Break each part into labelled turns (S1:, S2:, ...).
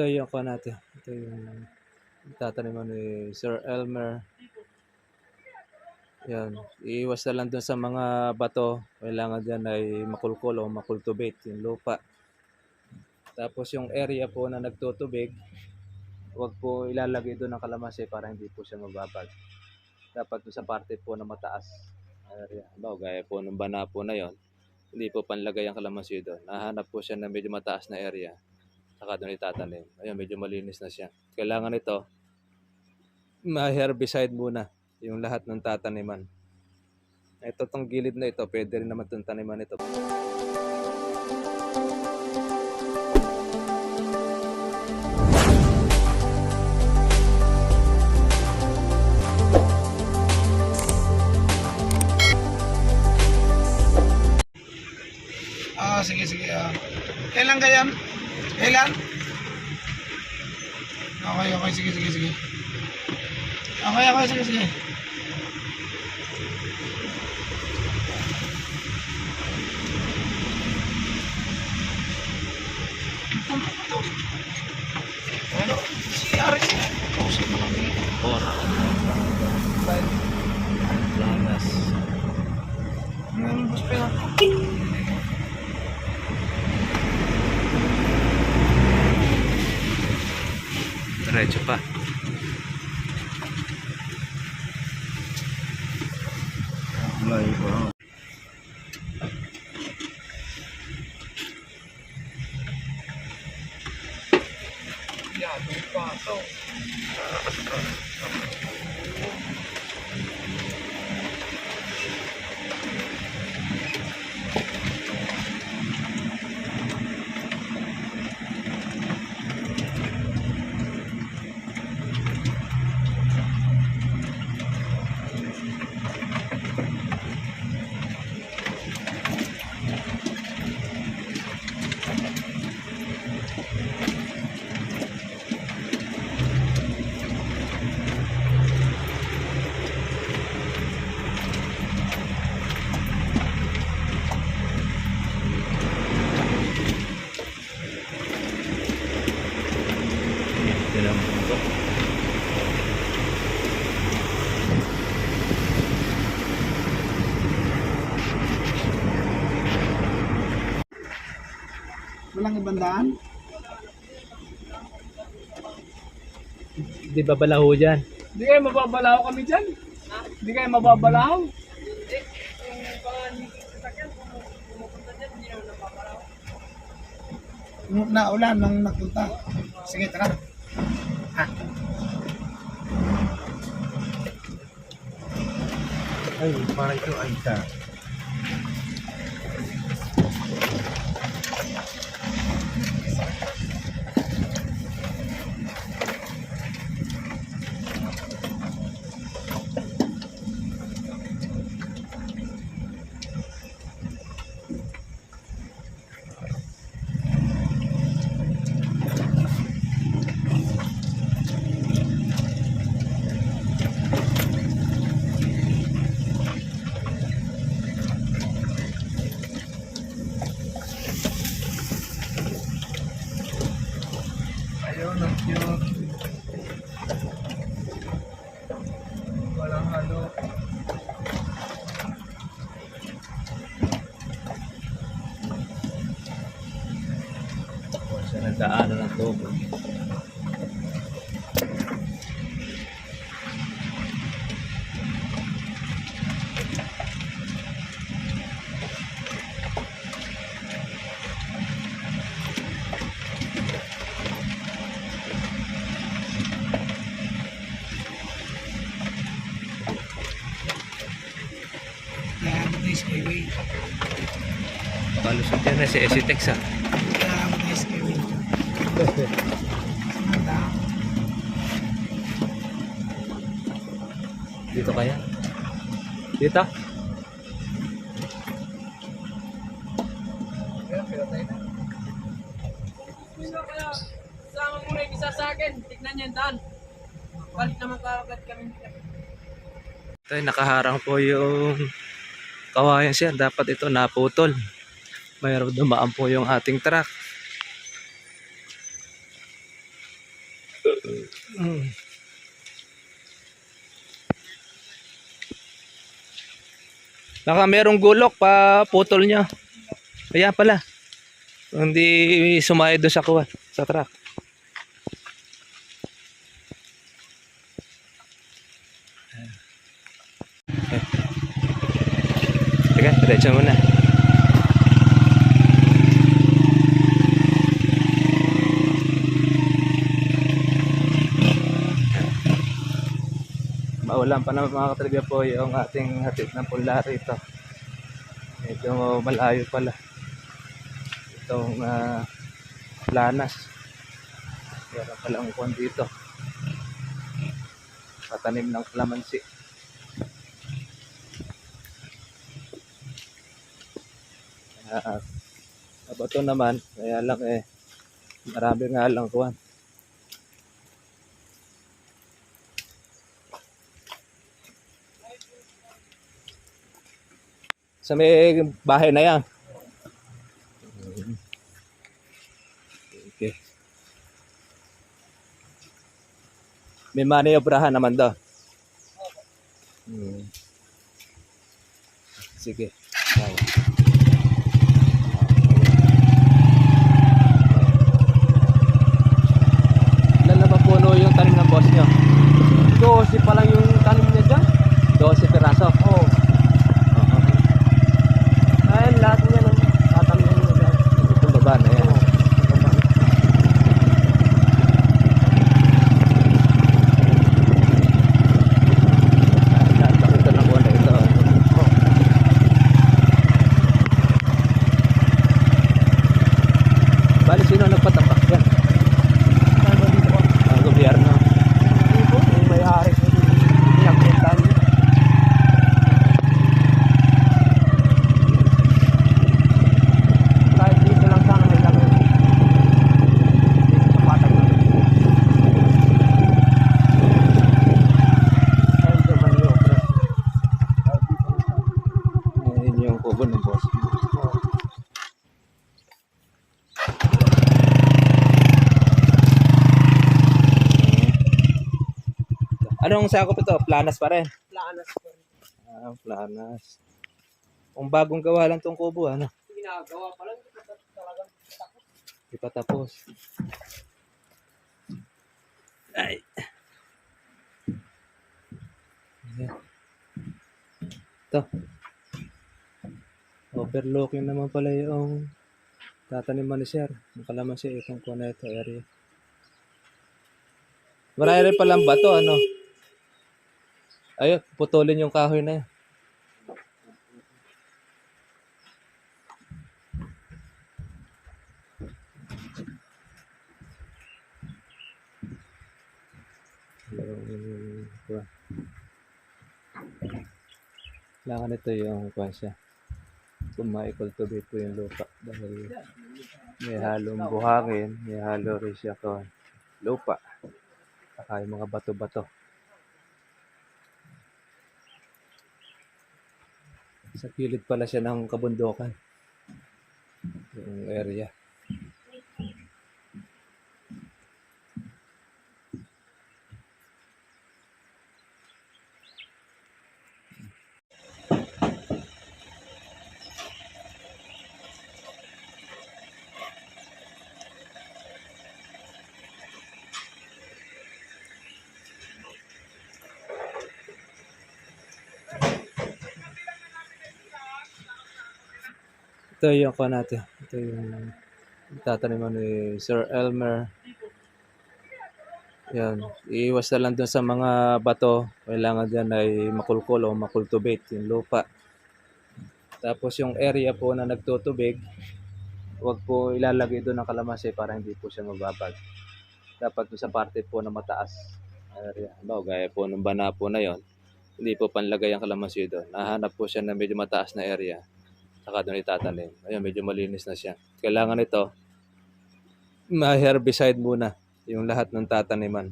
S1: Ito yung kuha natin. Ito yung tataniman ni Sir Elmer. Yan. Iiwas na lang dun sa mga bato. Kailangan dyan ay makulkul o makultivate yung lupa. Tapos yung area po na nagtutubig, huwag po ilalagay doon ng kalamansi para hindi po siya mababag. Dapat sa parte po na mataas area. Bawo, gaya po ng bana po na yon hindi po panlagay ang kalamansi doon. Nahanap po siya ng medyo mataas na area. Saka doon itatanim. Ayun, medyo malinis na siya. Kailangan ito, ma-herbicide muna yung lahat ng tataniman. Ito tong gilid na ito, pwede rin naman itong taniman ito.
S2: Ah, sige, sige. ah. Kailan ganyan? Kailan? Okay, okay. Sige, sige, sige. Okay, okay. Sige, sige.
S1: Diretso pa.
S2: Yan, Walang ibandaan?
S1: Di ba balaho dyan?
S2: Hindi kayo mababalaw kami dyan. Hindi kayo mababalaw. Nung naulan nang nagpunta. Sige, tara. Ha?
S1: Ay, parang ito ay ta. Sa nagdaanan ng tubo. Kalusot yan na si Esitex ah. Dito kaya? Dito?
S2: Kaya, kaya tayo
S3: sama mo na isa yung daan. Balik naman kagad kami.
S1: Ay nakaharang po yung kawayan siya. Dapat ito naputol. Mayroon dumaan po yung ating truck. Baka merong gulok pa putol niya. Kaya pala. Hindi sumayo doon sa kuwan, sa truck. Eh. Teka, diretso muna. Maulan pa naman mga katribya po yung ating hatid ng pula rito. Medyo malayo pala. Itong ah, planas. Meron pala ang kwan dito. Patanim ng kalamansi. Ah, uh, bato naman, kaya lang eh, marami nga lang kuwan. Sa may bahay na yan. Okay. May maniobrahan naman daw. Hmm. Sige. Yung tanim ng boss nyo?
S3: 12 pa lang yung tanim niya dyan.
S1: 12 piraso.
S3: Ayun, lahat
S1: Anong sakop ito? Planas pa rin.
S3: Planas ko rin.
S1: Ah, planas. Kung bagong gawa lang tong kubo, ano?
S3: Ginagawa pa lang. Talagang takot.
S1: Di pa tapos. Ay. Ito. Overlooking naman pala yung tataniman ni Sir. Yung kalamansi, itong kuna ito area. Marami rin palang bato, ano? Ayun, putulin yung kahoy na yun. Kailangan ito yung kuha siya. Kung ma-cultivate po yung lupa. Dahil may halong buhangin, may halo rin siya ko lupa. Saka yung mga bato-bato. Sa kilid pala siya ng kabundukan. Yung area. Ito yung kuha natin. Ito yung tataniman ni Sir Elmer. Yan. Iiwas na lang dun sa mga bato. Kailangan dyan ay makulkul o makultivate yung lupa. Tapos yung area po na nagtutubig, huwag po ilalagay doon ng kalamansi para hindi po siya mababag. Dapat doon sa parte po na mataas area. Ano, gaya po ng bana po na yon hindi po panlagay ang kalamansi doon. Nahanap po siya ng medyo mataas na area saka doon itatanim. Ayun, medyo malinis na siya. Kailangan ito, ma-herbicide muna yung lahat ng tataniman.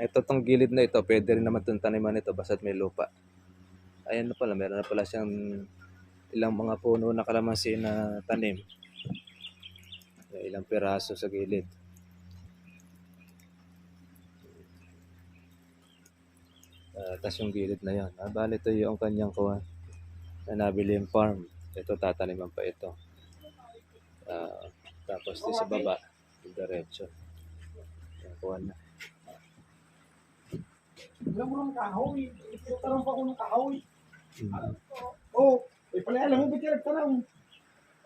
S1: Ito tong gilid na ito, pwede rin naman itong taniman ito basta't may lupa. Ayan na pala, meron na pala siyang ilang mga puno na kalamansi na tanim. Ilang piraso sa gilid. Ah, tas yung gilid na yon. Ah, bali ito yung kanyang kuha. Na nabili yung farm. Ito, tataniman pa ito. Ah, tapos di sa baba, diretso. Ayan, kuha na.
S2: Alam mo ng kahoy. Tarong pa ko ng kahoy.
S1: Mm.
S2: Oh, eh pala alam mo ba't yung nagtanong?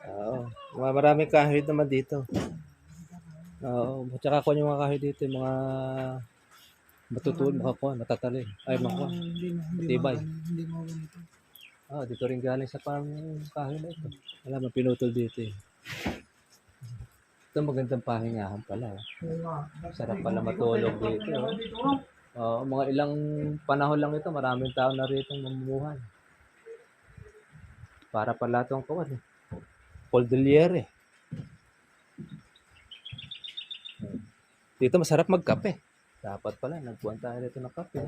S1: Oo. Mga maraming kahoy naman dito. Oo. Tsaka kung yung mga kahoy dito, yung mga matutulog, makakuha, matatalim. Ay, makakuha.
S2: Hindi mo, hindi
S1: Tibay.
S2: mo, hindi mo ganito.
S1: Ah, dito rin galing sa pang kahoy na ito. Wala, man, pinutol dito eh. Ito magandang pahingahan pala. oh. Sarap pala matulog dito. Oh. Oo, mga ilang panahon lang ito, maraming tao na rito mamumuhay. Para pala itong kawan eh. Cordillere. Dito masarap magkape. Dapat pala, nagbuwan tayo dito ng kape.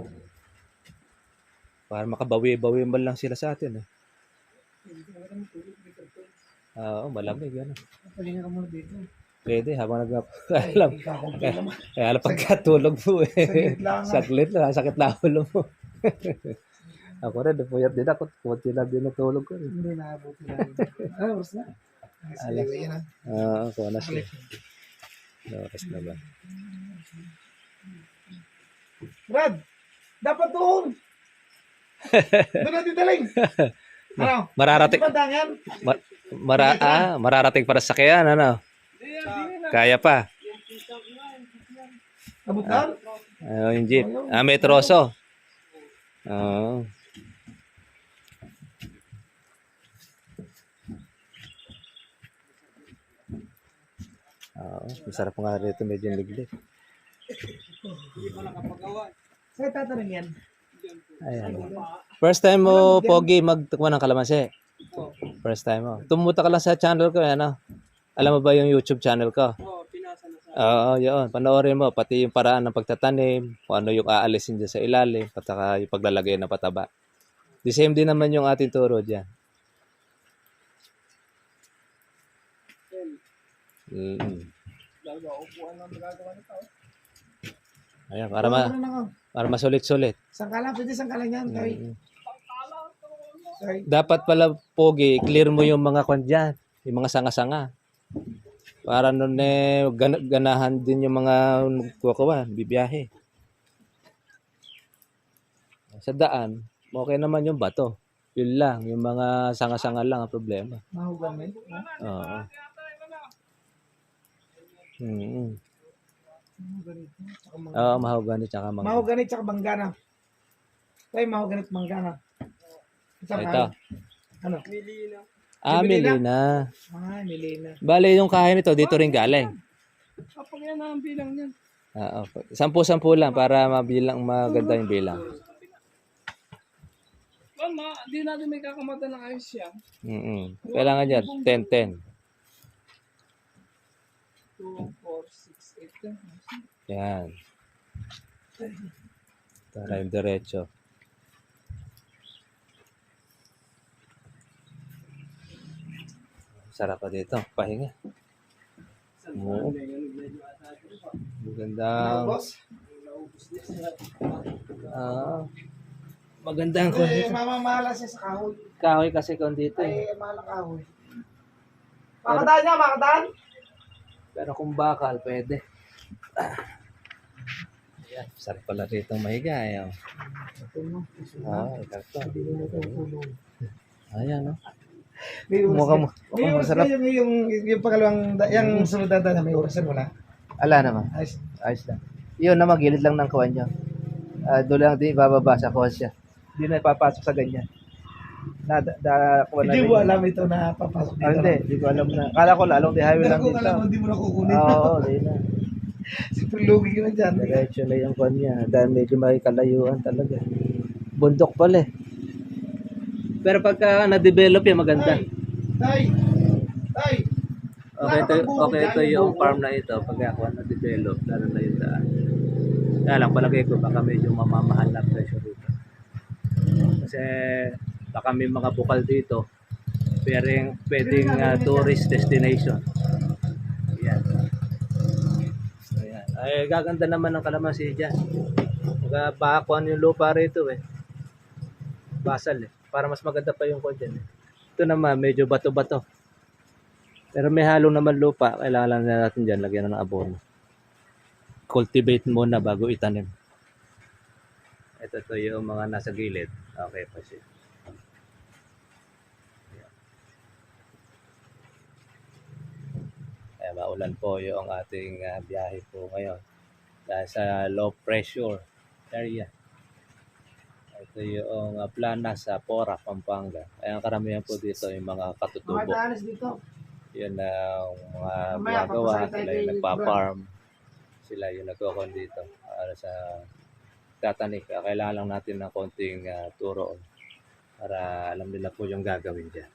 S1: Para makabawi-bawi man lang sila sa atin eh. Oo, malamig yan.
S2: Palinga ka muna dito.
S1: Pwede, habang nag alam,
S2: naman.
S1: kaya alam pagkatulog mo eh.
S2: Saglit lang. ah.
S1: Saglit lang, sakit na ulo mo. ako rin, napuyat din ako. Kunti lang din natulog ko rin.
S2: Hindi na. Ah, oras na.
S1: Alas.
S2: Na.
S1: Oo, uh, kung ano siya. Oras na ba?
S2: Brad, dapat doon. Doon natin daling. Ano?
S1: Mararating,
S2: Pandangan.
S1: ma- mara, ah, mararating para sa sakyan, ano? Kaya pa.
S2: Abutan.
S1: Ayun, yung jeep. Ah, may troso. Oo. Oo, masarap nga rito medyo liglig.
S2: Saan tatanong yan?
S1: Ayan. First time mo, Pogi, magtukma ng kalamansi. First time mo. Tumuta ka lang sa channel ko, ano? Alam mo ba yung YouTube channel ko?
S3: Oo, pinasa na sa
S1: Oo, yun. Panoorin mo, pati yung paraan ng pagtatanim, kung ano yung aalisin dyan sa ilalim, at saka yung paglalagay ng pataba. The same din naman yung ating turo dyan. Mm.
S3: nito.
S1: Ayan, para, ma
S2: Ano na ako?
S1: para masulit-sulit.
S2: Sangkalan, pwede sangkalan yan. Kay,
S1: Mm.
S2: kay,
S1: Dapat pala, Pogi, clear mo yung mga kwan dyan, yung mga sanga-sanga. Para nun eh, gan- ganahan din yung mga kukuha, bibiyahe. Sa daan, okay naman yung bato. Yun lang, yung mga sanga-sanga lang ang problema.
S2: mahugan mo.
S1: Oo. Mm. Oo, mahogany tsaka mangga.
S2: Mahuganit tsaka banggana. Kay mahuganit manggana. Isang
S1: Ito.
S2: kahoy. Ano?
S3: Milina.
S1: Ah, Melina.
S2: Ah, nilina.
S1: Bale, yung kain nito, dito rin galing.
S3: Kapag yan ang bilang niyan.
S1: Oo. Sampu-sampu lang para mabilang maganda yung bilang.
S3: Mama, di natin may kakamata ng ayos yan.
S1: Mm Kailangan dyan, 10-10.
S3: 2, 4, 6, 8, 10.
S1: Yan. Tara yung diretso. Sarap pa dito. Pahinga. Oo. Magandang...
S2: Boss?
S1: Ah. magandang
S2: Eh, mamamahala siya sa kahoy.
S1: kahoy kasi kung dito eh.
S2: Ay, mahal ang kahoy. Makadaan niya, makadaan?
S1: Pero kung bakal, pwede. Ayan, sarap pala rito mahiga. Ayan. Ah, ito. Ayan, no?
S2: May oras
S1: Mukhang,
S2: na- May
S1: mukhang
S2: oras
S1: masarap.
S2: na yung, yung, yung pangalawang, da- yung sunod na daan, may oras na wala.
S1: Ala naman.
S2: Ayos.
S1: Ayos lang. Yun na magilid lang ng kawan niya. Ah, doon lang din bababa sa kawan siya. Hindi na papasok sa ganyan. Na, da, da, kawan na
S2: Hindi
S1: rin
S2: mo alam ito na papasok dito.
S1: Ah, hindi, hindi ko alam na. Kala ko lalong di highway lang
S2: Kung
S1: dito.
S2: alam mo, hindi mo na kukunin.
S1: Oo, di na.
S2: Siyempre, lugi ka na dyan.
S1: Diretso na yung kwan niya. Dahil medyo may kalayuan talaga. Bundok pala eh. Pero pagka na-develop yan, maganda.
S2: Tay! Tay!
S1: Okay, ito, okay, ito yung farm na ito. Pagka ako na-develop, lalo na yung daan. Kaya lang, palagay ko baka medyo mamamahal na presyo dito. Kasi baka may mga bukal dito. Pero pwedeng ah, tourist destination. Yan. Ayan. Ay, gaganda naman ng kalamansi dyan. Pagka bakakuan yung lupa rito eh. Basal eh. Para mas maganda pa yung kwan dyan. Ito naman, medyo bato-bato. Pero may halong naman lupa. Kailangan lang natin dyan, lagyan ng abono. Cultivate muna bago itanim. Ito to yung mga nasa gilid. Okay pa siya. Maulan po yung ating ah, biyahe po ngayon. Dahil sa low pressure area. Ito yung uh, plana sa Pora, Pampanga. Kaya ang karamihan po dito yung mga
S2: Mga
S1: katutubo.
S2: daanas dito.
S1: Yun mga
S2: Mamaya,
S1: ginagawa.
S2: papasakay tayo
S1: Sila yung nagpa-farm. Sila yung nagkakon dito. Para sa tatanik. Kailangan lang natin ng konting ah, turo para alam nila po yung gagawin dyan.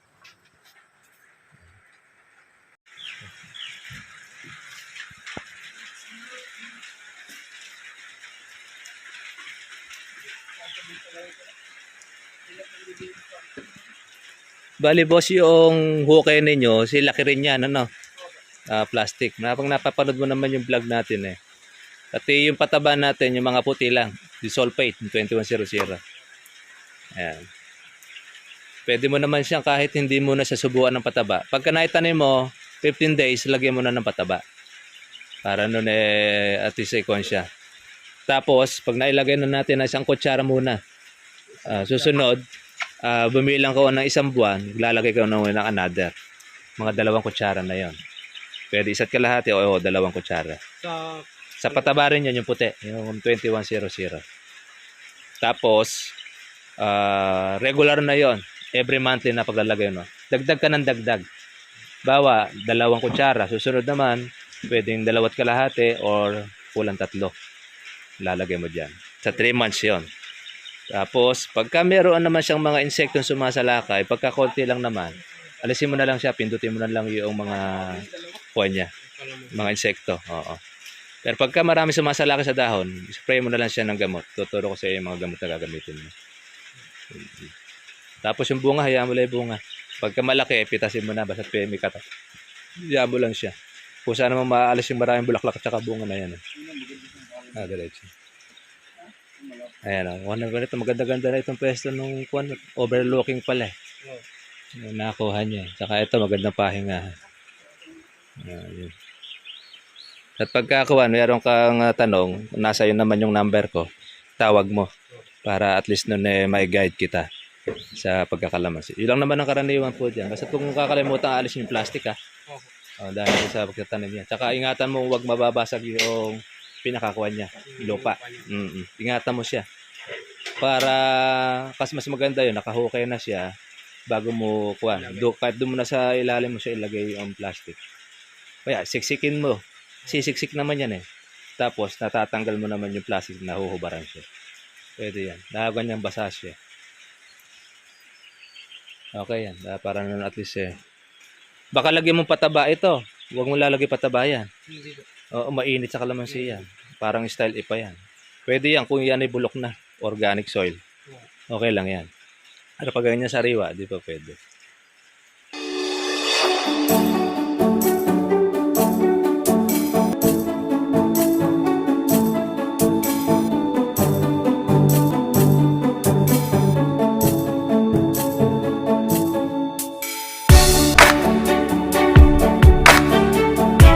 S1: Bali boss, yung hukay ninyo, si laki rin yan, ano? Ah, plastic. Napang napapanood mo naman yung vlog natin eh. Pati yung pataba natin, yung mga puti lang. Yung 2100. Ayan. Pwede mo naman siyang kahit hindi mo na siya subuan ng pataba. Pagka naitanim mo, 15 days, lagyan mo na ng pataba. Para nun eh, at least ikon siya. Tapos, pag nailagay na natin na isang kutsara muna, ah, susunod, ah, bumilang ko ng isang buwan, lalagay ko ng ng another. Mga dalawang kutsara na yon. Pwede isa't kalahati o, o dalawang kutsara.
S3: Sa
S1: Sa pataba rin yan yung puti, yung 2100. Tapos, ah, regular na yon Every monthly na paglalagay mo. Dagdag ka ng dagdag. Bawa, dalawang kutsara. Susunod naman, pwedeng dalawat kalahati or kulang tatlo. Lalagay mo dyan. Sa 3 months yon Tapos, pagka meron naman siyang mga insektong sumasalakay, pagka konti lang naman, alisin mo na lang siya, pindutin mo na lang yung mga kuha niya, mga insekto. Oo. Pero pagka marami sumasalakay sa dahon, spray mo na lang siya ng gamot. Tuturo ko sa iyo yung mga gamot na gagamitin mo. Tapos yung bunga, hayaan mo lang yung bunga. Pagka malaki, pitasin mo na, basta may kata. Hayaan mo lang siya. Kung saan naman maalis yung maraming bulaklak at saka bunga na yan. eh. Ah, diretso. Ayan o. Oh. Ano ba ito? Maganda-ganda na itong pwesto nung kwan, overlooking pala eh. Yung nakuha niya. eh. Tsaka ito, magandang pahinga. Ah, yun. At pagka kuwan, mayroon kang ah, tanong, nasa yun naman yung number ko, tawag mo para at least nun eh, may guide kita sa pagkakalamansi. Yun lang naman ang karaniwan po dyan. Basta kung kakalimutan, alis yung plastic ha. Oh, dahil sa pagtatanim niya. Tsaka ingatan mo huwag mababasag yung pinakakuha niya, lupa. Mm Ingatan mo siya. Para, kasi mas maganda yun, nakahukay na siya bago mo kuha. Do, kahit doon mo na sa ilalim mo siya ilagay yung plastic. Kaya, siksikin mo. Sisiksik naman yan eh. Tapos, natatanggal mo naman yung plastic na huhubaran siya. Pwede yan. Nakaganyan basa siya. Okay yan. Para nun at least eh. Baka lagyan mo pataba ito. Huwag mo lalagay pataba yan. Oo, mainit sa kalamansi yan. Parang style ipa yan. Pwede yan kung yan ay bulok na. Organic soil. Okay lang yan. Pero pag ganyan sa riwa, di pa pwede.